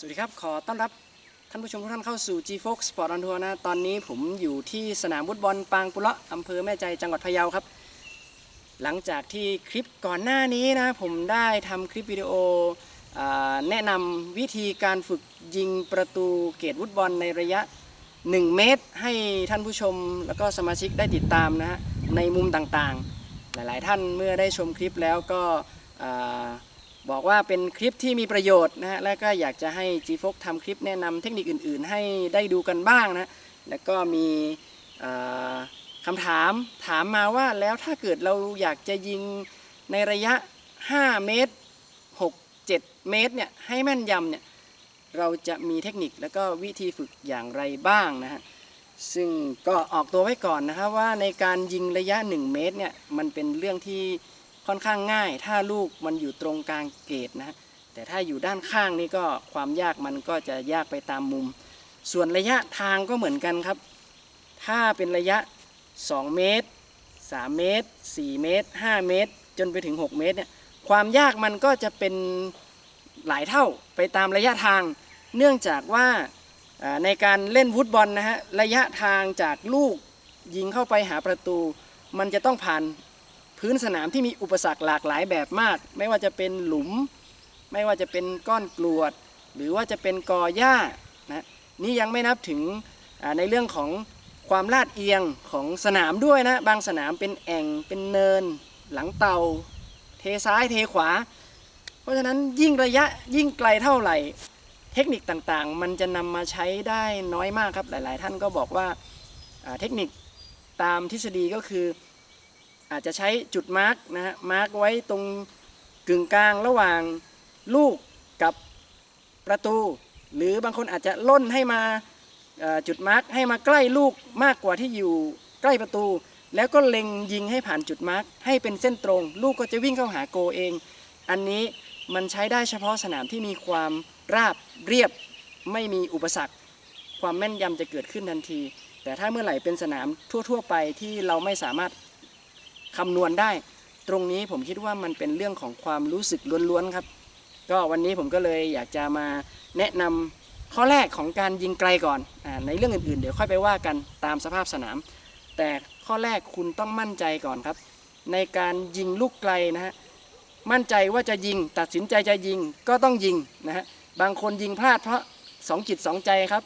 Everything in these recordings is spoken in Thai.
สวัสดีครับ ขอต้อนรับท่านผู้ชมทุกท่านเข้าสู่ G Fox Sport on Tour นะ ตอนนี้ผมอยู่ที่สนามฟุตบอลปางปุระอำเภอแม่ใจจังหวัดพะเยาครับ หลังจากที่คลิปก่อนหน้านี้นะ ผมได้ทำคลิปวิดีโออแนะนำวิธีการฝึกยิงประตูเกตฟุตบอลในระยะ 1 เมตร ให้ท่านผู้ชมแล้วก็สมาชิกได้ติดตามนะฮะในมุมต่างๆ หลายๆท่านเมื่อได้ชมคลิปแล้วก็ บอกว่าเป็นคลิปที่มีประโยชน์นะฮะและก็อยากจะให้ g f o x ทำคลิปแนะนำเทคนิคอื่น ๆ ให้ได้ดูกันบ้างนะแล้วก็มีคำถามถามมาว่าแล้วถ้าเกิดเราอยากจะยิงในระยะ 5 เมตร 6 7 เมตรเนี่ยให้แม่นยำเนี่ยเราจะมีเทคนิคแล้วก็วิธีฝึกอย่างไรบ้างนะฮะซึ่งก็ออกตัวไว้ก่อนนะครับว่าในการยิงระยะ 1 เมตรเนี่ยมันเป็นเรื่องที่ ค่อนข้างง่าย ถ้าลูกมันอยู่ตรงกลางเกตนะแต่ถ้าอยู่ด้านข้างนี่ก็ความยากมันก็จะยากไปตามมุม ส่วนระยะทางก็เหมือนกันครับ ถ้าเป็นระยะ 2 เมตร 3 เมตร 4 เมตร 5 เมตร จนไปถึง 6 เมตรเนี่ยความยากมันก็จะเป็นหลายเท่าไปตามระยะทาง เนื่องจากว่าอ่าในการเล่นฟุตบอลนะฮะระยะทางจากลูกยิงเข้าไปหาประตู มันจะต้องผ่าน พื้นสนามที่มีอุปสรรคหลากหลายแบบมาก ไม่ว่าจะเป็นหลุม ไม่ว่าจะเป็นก้อนกรวด หรือว่าจะเป็นกอหญ้านะนี่ยังไม่นับถึงในเรื่องของความลาดเอียงของสนามด้วยนะ บางสนามเป็นแอ่งเป็นเนิน หลังเตา เทซ้ายเทขวา เพราะฉะนั้นยิ่งระยะยิ่งไกลเท่าไหร่ เทคนิคต่างๆ มันจะนำมาใช้ได้น้อยมากครับ หลาย ๆ ท่านก็บอกว่าเทคนิคตามทฤษฎีก็คือ อาจจะใช้จุดมาร์กนะฮะมาร์กไว้ตรงกึ่งกลางระหว่างลูกกับประตู หรือบางคนอาจจะล่นให้มาจุดมาร์กให้มาใกล้ลูกมากกว่าที่อยู่ใกล้ประตู แล้วก็เล็งยิงให้ผ่านจุดมาร์กให้เป็นเส้นตรง ลูกก็จะวิ่งเข้าหาโกเอง อันนี้มันใช้ได้เฉพาะสนามที่มีความราบเรียบไม่มีอุปสรรค ความแม่นยำจะเกิดขึ้นทันที แต่ถ้าเมื่อไหร่เป็นสนามทั่ว ๆ ไปที่เราไม่สามารถ คำนวณได้ ตรงนี้ผมคิดว่ามันเป็นเรื่องของความรู้สึกล้วนๆครับ ก็วันนี้ผมก็เลยอยากจะมาแนะนำข้อแรกของการยิงไกลก่อนอในเรื่องอื่นๆ เดี๋ยวค่อยไปว่ากันตามสภาพสนาม แต่ข้อแรกคุณต้องมั่นใจก่อนครับ ในการยิงลูกไกลนะฮะมั่นใจว่าจะยิง ตัดสินใจจะยิงก็ต้องยิงนะฮะบางคนยิงพลาดเพราะสองจิตสองใจครับ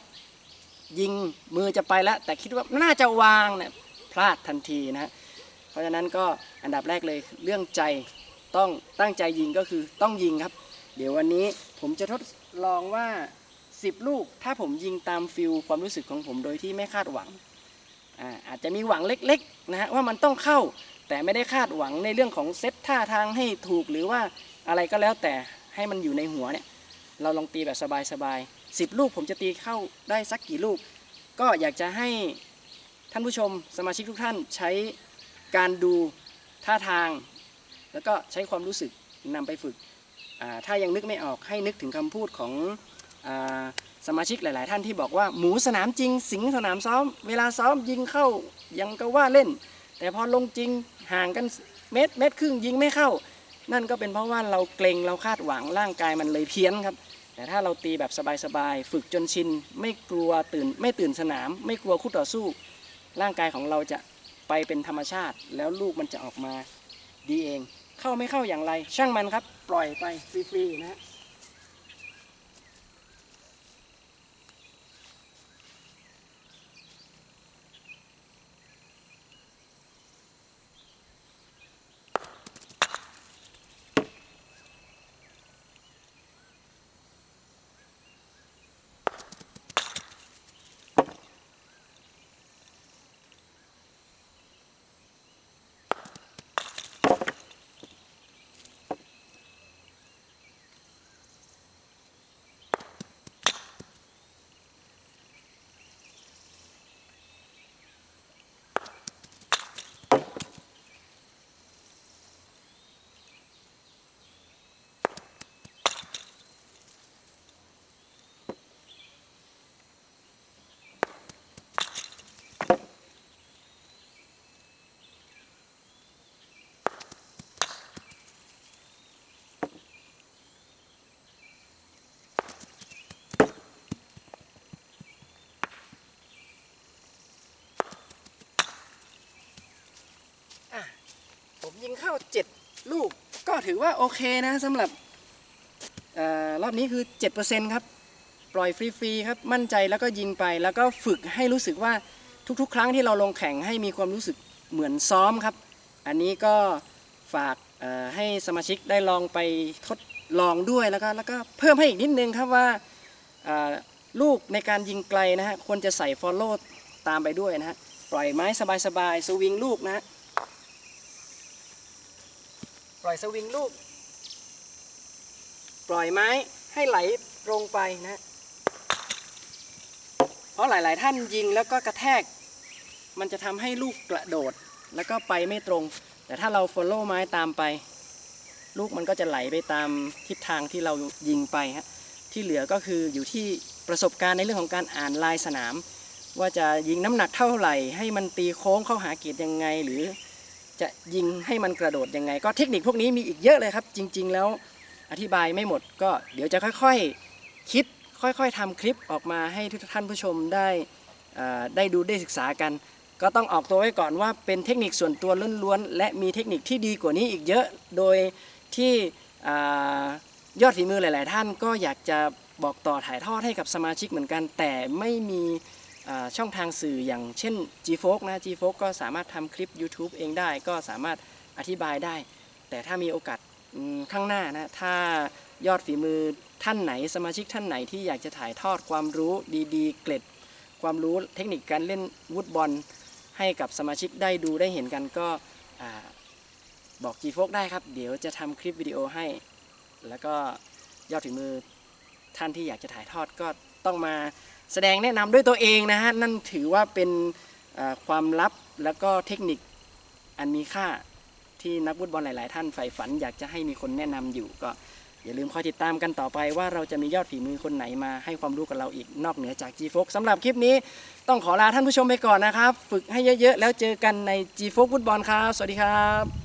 ยิงมือจะไปแล้ว แต่คิดว่าน่าจะวางเนี่ยพลาดทันทีนะฮะ เพราะฉะนั้นก็อันดับแรกเลยเรื่องใจต้องตั้งใจยิงก็คือต้องยิงครับ เดี๋ยววันนี้ผมจะทดลองว่า 10 ลูก ถ้าผมยิงตามฟิลความรู้สึกของผมโดยที่ไม่คาดหวังอาอาจจะมีหวังเล็กๆนะฮะว่ามันต้องเข้าแต่ไม่ได้คาดหวังในเรื่องของเซตท่าทางให้ถูกหรือว่าอะไรก็แล้วแต่ให้มันอยู่ในหัวเนี่ยเราลองตีแบบสบายๆสิบลูกผมจะตีเข้าได้สักกี่ลูก ก็อยากจะให้ท่านผู้ชมสมาชิกทุกท่านใช้ การดูท่าทาง แล้วก็ใช้ความรู้สึกนำไปฝึก ถ้ายังนึกไม่ออกให้นึกถึงคำพูดของอสมาชิกหลาย ๆ ท่านที่บอกว่าหมูสนามจริง สิงสนามซ้อม เวลาซ้อมยิงเข้ายังก็ว่าเล่น แต่พอลงจริงห่างกันเมตรเมตรครึ่งยิงไม่เข้า นั่นก็เป็นเพราะว่าเราเกรงเราคาดหวังร่างกายมันเลยเพี้ยนครับ แต่ถ้าเราตีแบบสบาย ๆ ฝึกจนชิน ไม่กลัวตื่นไม่ตื่นสนาม ไม่กลัวคู่ต่อสู้ ร่างกายของเราจะ ไปเป็นธรรมชาติ แล้วลูกมันจะออกมาดีเอง เข้าไม่เข้าอย่างไร ช่างมันครับ ปล่อยไปฟรีๆนะฮะ ยิงเข้า7ลูก ก็ถือว่าโอเคนะสำหรับอรอบนี้คือ 7%ครับ ปล่อยฟรีๆครับ มั่นใจแล้วก็ยิงไป แล้วก็ฝึกให้รู้สึกว่าทุกๆ ครั้งที่เราลงแข่งให้มีความรู้สึกเหมือนซ้อมครับ อันนี้ก็ฝากให้สมาชิกได้ลองไปทดลองด้วยแล้วก็แล้วก็เพิ่มให้อีกนิดนึงครับว่าลูกในการยิงไกลนะฮะควรจะใส่ follow ตามไปด้วยนะฮะ ปล่อยไม้สบายๆสวิงลูกนะฮะ ปล่อยสวิงลูก ปล่อยไม้ให้ไหลตรงไปนะ เพราะหลาย ๆ ท่านยิงแล้วก็กระแทก มันจะทำให้ลูกกระโดดแล้วก็ไปไม่ตรง แต่ถ้าเรา follow ไม้ตามไป ลูกมันก็จะไหลไปตามทิศทางที่เรายิงไปฮะที่เหลือก็คืออยู่ที่ประสบการณ์ในเรื่องของการอ่านลายสนาม ว่าจะยิงน้ำหนักเท่าไหร่ ให้มันตีโค้งเข้าหาเกียรติยังไงหรือ จะยิงให้มันกระโดดยังไง ก็เทคนิคพวกนี้มีอีกเยอะเลยครับ จริง ๆ แล้วอธิบายไม่หมดก็เดี๋ยวจะค่อยๆคิดค่อยๆทำคลิปออกมาให้ทุกท่านผู้ชมได้ได้ดูได้ศึกษากัน ก็ต้องออกตัวไว้ก่อนว่าเป็นเทคนิคส่วนตัวล้วนๆและมีเทคนิคที่ดีกว่านี้อีกเยอะ โดยที่ยอดฝีมือหลาย ๆ ท่านก็อยากจะบอกต่อถ่ายทอดให้กับสมาชิกเหมือนกัน แต่ไม่มี ช่องทางสื่ออย่างเช่น g f o k นะ g f o k ก็สามารถทำคลิป YouTube เองได้ก็สามารถอธิบายได้ แต่ถ้ามีโอกาสข้างหน้านะถ้ายอดฝีมือท่านไหน สมาชิกท่านไหนที่อยากจะถ่ายทอดความรู้ดีๆ เกล็ด ความรู้เทคนิคการเล่นวุดบอลให้กับสมาชิกได้ดูได้เห็นกันก็บอก g f o k ได้ครับ เดี๋ยวจะทำคลิปวิดีโอให้ แล้วก็ยอดฝีมือท่านที่อยากจะถ่ายทอดก็ ต้องมาแสดงแนะนำด้วยตัวเองนะฮะนั่นถือว่าเป็นความลับแล้วก็เทคนิคอันมีค่าที่นักฟุตบอลหลาย ๆ ท่านใฝ่ฝัน อยากจะให้มีคนแนะนำอยู่ก็อย่าลืมคอยติดตามกันต่อไปว่าเราจะมียอดฝีมือคนไหนมาให้ความรู้กับเราอีกนอกเหนือจาก g f o k สำหรับคลิปนี้ต้องขอลาท่านผู้ชมไปก่อนนะครับ ฝึกให้เยอะ ๆ แล้วเจอกันใน G f o ฟุตบอลครับ สวัสดีครับ